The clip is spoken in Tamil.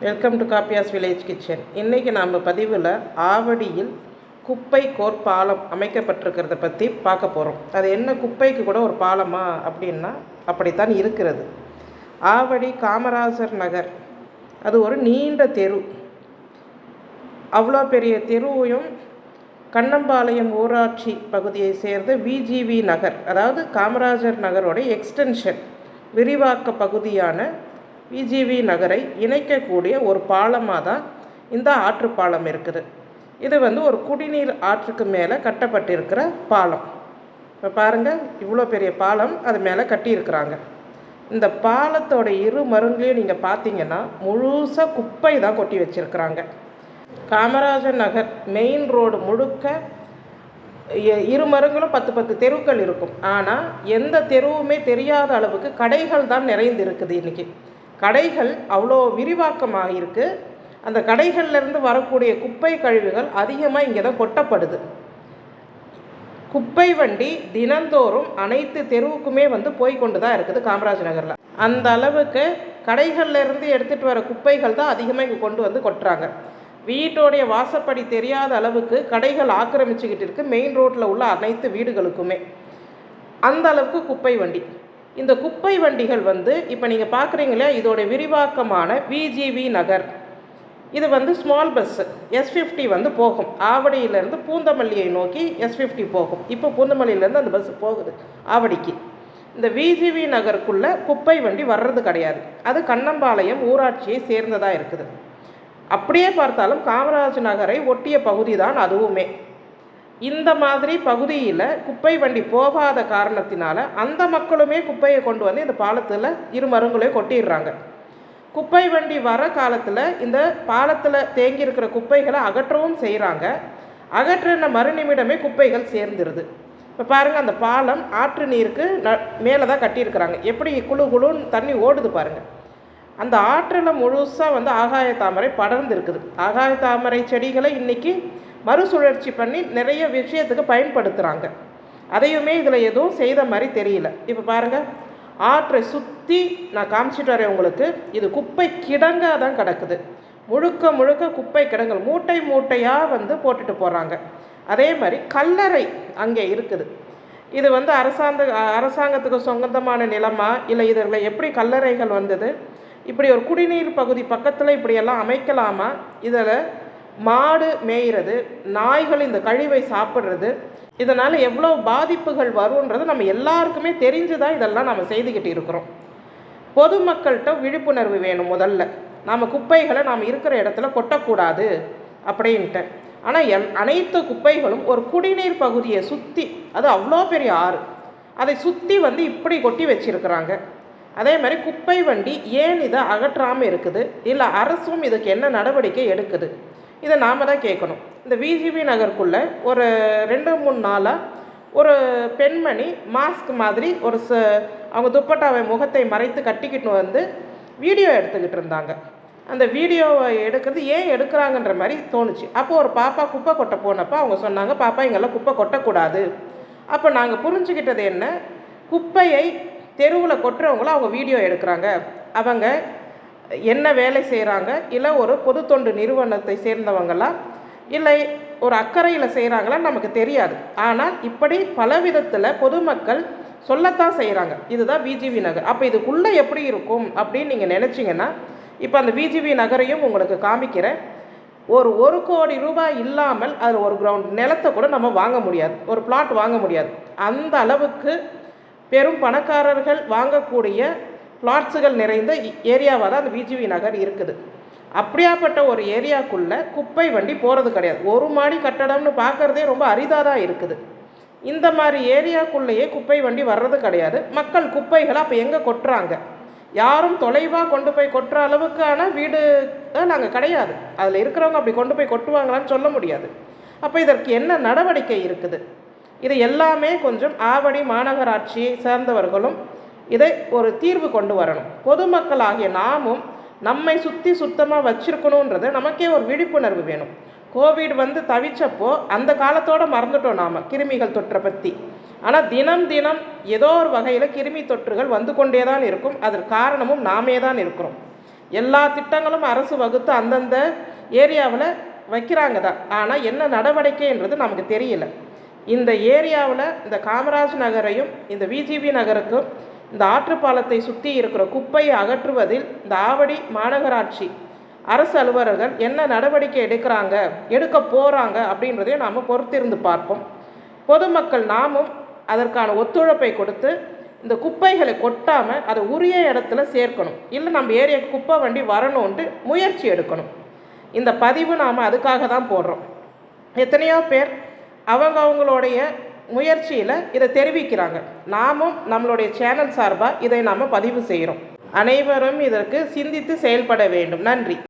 வெல்கம் டு காப்பியாஸ் வில்லேஜ் கிச்சன் இன்றைக்கி நாம் பதிவில் ஆவடியில் குப்பை கோர் பாலம் அமைக்கப்பட்டிருக்கிறத பற்றி பார்க்க போகிறோம் அது என்ன குப்பைக்கு கூட ஒரு பாலமா அப்படின்னா அப்படித்தான் இருக்கிறது. ஆவடி காமராஜர் நகர். அது ஒரு நீண்ட தெரு. அவ்வளோ பெரிய தெருவையும் கண்ணம்பாளையம் ஊராட்சி பகுதியை சேர்ந்த விஜிவி நகர் அதாவது காமராஜர் நகரோட எக்ஸ்டென்ஷன் விரிவாக்க பகுதியான விஜிவி நகரை இணைக்கக்கூடிய ஒரு பாலமாக தான் இந்த ஆற்று பாலம் இருக்குது. இது வந்து ஒரு குடிநீர் ஆற்றுக்கு மேலே கட்டப்பட்டிருக்கிற பாலம். இப்போ பாருங்கள் இவ்வளோ பெரிய பாலம் அது மேலே கட்டியிருக்கிறாங்க. இந்த பாலத்தோட இரு மருங்களையும் நீங்கள் பார்த்தீங்கன்னா முழுசாக குப்பை தான் கொட்டி வச்சுருக்குறாங்க. காமராஜர் நகர் மெயின் ரோடு முழுக்க இரு மருங்களும் பத்து பத்து தெருக்கள் இருக்கும். ஆனால் எந்த தெருவுமே தெரியாத அளவுக்கு கடைகள் தான் நிறைந்து இருக்குது இன்றைக்கி கடைகள் அவ்வளோ விரிவாக்கமாக இருக்குது அந்த கடைகள்லேருந்து வரக்கூடிய குப்பை கழிவுகள் அதிகமாக இங்கே தான் கொட்டப்படுது. குப்பை வண்டி தினந்தோறும் அனைத்து தெருவுக்குமே வந்து போய்கொண்டு தான் இருக்குது காமராஜ் நகரில். அந்த அளவுக்கு கடைகள்லேருந்து எடுத்துகிட்டு வர குப்பைகள் தான் அதிகமாக இங்கே கொண்டு வந்து கொட்டுறாங்க. வீட்டோடைய வாசப்படி தெரியாத அளவுக்கு கடைகள் ஆக்கிரமிச்சுக்கிட்டு இருக்கு. மெயின் ரோட்டில் உள்ள அனைத்து வீடுகளுக்குமே. அந்த அளவுக்கு குப்பை வண்டி. இந்த குப்பை வண்டிகள் வந்து இப்போ நீங்கள் பார்க்குறீங்களே இதோட விரிவாக்கமான விஜிவி நகர். இது வந்து ஸ்மால் பஸ்ஸு எஸ் ஃபிஃப்டி வந்து போகும். ஆவடியிலேருந்து பூந்தமல்லியை நோக்கி எஸ் ஃபிஃப்டி போகும். இப்போ பூந்தமல்லியிலேருந்து அந்த பஸ் போகுது ஆவடிக்கு. இந்த விஜிவி நகருக்குள்ளே குப்பை வண்டி வர்றது கிடையாது. அது கண்ணம்பாளையம் ஊராட்சியை சேர்ந்ததாக இருக்குது. அப்படியே பார்த்தாலும் காமராஜ் நகரை ஒட்டிய பகுதி தான் அதுவுமே. இந்த மாதிரி பகுதியில் குப்பை வண்டி போகாத காரணத்தினால அந்த மக்களுமே குப்பையை கொண்டு வந்து இந்த பாலத்தில் இரு மருங்களையும் கொட்டிடுறாங்க. குப்பை வண்டி வர காலத்தில் இந்த பாலத்தில் தேங்கியிருக்கிற குப்பைகளை அகற்றவும் செய்கிறாங்க அகற்றின மறுநிமிடமே குப்பைகள் சேர்ந்துருது. இப்போ பாருங்கள் அந்த பாலம் ஆற்று நீருக்கு ந மேலே தான் கட்டியிருக்கிறாங்க. எப்படி குழு குழுன்னு தண்ணி ஓடுது பாருங்கள் அந்த ஆற்றில் முழுசாக வந்து ஆகாய தாமரை படர்ந்து இருக்குது ஆகாய தாமரை செடிகளை இன்றைக்கி மறுசுழற்சி பண்ணி நிறைய விஷயத்துக்கு பயன்படுத்துகிறாங்க அதையுமே இதில் எதுவும் செய்த மாதிரி தெரியல. இப்போ பாருங்கள் ஆற்றை சுற்றி நான் காமிச்சிட்டு வரேன் உங்களுக்கு. இது குப்பை கிடங்காக தான் கிடக்குது. முழுக்க முழுக்க குப்பை கிடங்கள் மூட்டை மூட்டையாக வந்து போட்டுட்டு போகிறாங்க அதே மாதிரி கல்லறை அங்கே இருக்குது. இது வந்து அரசாங்க அரசாங்கத்துக்கு சொந்தமான நிலமா? இல்லை இதில் எப்படி கல்லறைகள் வந்தது? இப்படி ஒரு குடிநீர் பகுதி பக்கத்தில் இப்படியெல்லாம் அமைக்கலாமா? இதில் மாடு மேய்கிறது நாய்கள் இந்த கழிவை சாப்பிட்றது இதனால் எவ்வளோ பாதிப்புகள் வரும்ன்றது நம்ம எல்லாருக்குமே தெரிஞ்சு தான் இதெல்லாம் நம்ம செய்துக்கிட்டு இருக்கிறோம். பொதுமக்கள்கிட்ட விழிப்புணர்வு வேணும் முதல்ல. நாம் குப்பைகளை நாம் இருக்கிற இடத்துல கொட்டக்கூடாது அப்படின்ட்டு. ஆனால் எல் அனைத்து குப்பைகளும் ஒரு குடிநீர் பகுதியை சுற்றி அது அவ்வளோ பெரிய ஆறு. அதை சுற்றி வந்து இப்படி கொட்டி வச்சிருக்கிறாங்க. அதே மாதிரி குப்பை வண்டி ஏன் இதை அகற்றாமல் இருக்குது? இல்லை அரசும் இதுக்கு என்ன நடவடிக்கை எடுக்குது? இதை நாம் தான் கேட்கணும். இந்த விஜிபி நகருக்குள்ளே ஒரு ரெண்டு மூணு நாளாக ஒரு பெண்மணி மாஸ்க் மாதிரி ஒரு ச அவங்க துப்பட்டாவை முகத்தை மறைத்து கட்டிக்கிட்டு வந்து வீடியோ எடுத்துக்கிட்டு இருந்தாங்க. அந்த வீடியோவை எடுக்கிறது ஏன் எடுக்கிறாங்கன்ற மாதிரி தோணுச்சு. அப்போது ஒரு பாப்பா குப்பை கொட்ட போனப்போ அவங்க சொன்னாங்க பாப்பா இங்கெல்லாம் குப்பை கொட்டக்கூடாது. அப்போ நாங்கள் புரிஞ்சுக்கிட்டது என்ன? குப்பையை தெருவில் கொட்டுறவங்கள அவங்க வீடியோ எடுக்கிறாங்க. அவங்க என்ன வேலை செய்கிறாங்க இல்லை ஒரு பொது தொண்டு நிறுவனத்தை சேர்ந்தவங்களா? இல்லை ஒரு அக்கறையில் செய்கிறாங்களா நமக்கு தெரியாது. ஆனால் இப்படி பல விதத்தில் பொதுமக்கள் சொல்லத்தான் செய்கிறாங்க இதுதான் விஜிவி நகர். அப்போ இதுக்குள்ளே எப்படி இருக்கும் அப்படின்னு நீங்கள் நினச்சிங்கன்னா இப்போ அந்த விஜிவி நகரையும் உங்களுக்கு காமிக்கிறேன். ஒரு ஒரு கோடி ரூபாய் இல்லாமல் அதில் ஒரு கிரவுண்ட் நிலத்தை கூட நம்ம வாங்க முடியாது. ஒரு பிளாட் வாங்க முடியாது. அந்த அளவுக்கு பெரும் பணக்காரர்கள் வாங்கக்கூடிய பிளாட்ஸுகள் நிறைந்த ஏரியாவாக தான் அந்த விஜிவி நகர் இருக்குது. அப்படியாப்பட்ட ஒரு ஏரியாக்குள்ளே குப்பை வண்டி போகிறது கிடையாது. ஒரு மாடி கட்டடம்னு பார்க்குறதே ரொம்ப அரிதாக தான் இருக்குது. இந்த மாதிரி ஏரியாக்குள்ளேயே குப்பை வண்டி வர்றது கிடையாது. மக்கள் குப்பைகளை அப்போ எங்கே கொட்டுறாங்க? யாரும் தொலைவாக கொண்டு போய் கொட்டுற அளவுக்கான வீடு நாங்கள் கிடையாது. அதில் இருக்கிறவங்க அப்படி கொண்டு போய் கொட்டுவாங்களான்னு சொல்ல முடியாது. அப்போ இதற்கு என்ன நடவடிக்கை இருக்குது? இது எல்லாமே கொஞ்சம் ஆவடி மாநகராட்சியை சேர்ந்தவர்களும் இதை ஒரு தீர்வு கொண்டு வரணும். பொதுமக்களாகிய நாமும் நம்மை சுற்றி சுத்தமாக வச்சிருக்கணுன்றது நமக்கே ஒரு விழிப்புணர்வு வேணும். கோவிட் வந்து தவிச்சப்போ அந்த காலத்தோட மறந்துட்டோம் நாம் கிருமிகள் தொற்றை பற்றி ஆனால் தினம் தினம் ஏதோ ஒரு வகையில் கிருமி தொற்றுகள் வந்து கொண்டே தான் இருக்கும். அதற்கு காரணமும் நாமே தான் இருக்கிறோம். எல்லா திட்டங்களும் அரசு வகுத்து அந்தந்த ஏரியாவில் வைக்கிறாங்க தான். ஆனால் என்ன நடவடிக்கைன்றது நமக்கு தெரியல. இந்த ஏரியாவில் இந்த காமராஜ் நகரையும் இந்த விஜிபி நகருக்கும் இந்த ஆற்றுப்பாலத்தை சுற்றி இருக்கிற குப்பையை அகற்றுவதில் இந்த ஆவடி மாநகராட்சி அரசு அலுவலர்கள் என்ன நடவடிக்கை எடுக்கிறாங்க எடுக்க போகிறாங்க அப்படின்றதையும் நாம் பொறுத்திருந்து பார்ப்போம். பொதுமக்கள் நாமும் அதற்கான ஒத்துழைப்பை கொடுத்து இந்த குப்பைகளை கொட்டாமல் அதை உரிய இடத்துல சேர்க்கணும். இல்லை நம்ம ஏரியாவுக்கு குப்பை வண்டி வரணுன்ட்டு முயற்சி எடுக்கணும். இந்த பதிவு நாம் அதுக்காக தான் போடுறோம். எத்தனையோ பேர் அவங்க அவங்களுடைய முயற்சியில் இதை தெரிவிக்கிறாங்க. நாமும் நம்மளுடைய சேனல் சார்பாக இதை நாம் பதிவு செய்கிறோம் அனைவரும் இதற்கு சிந்தித்து செயல்பட வேண்டும். நன்றி.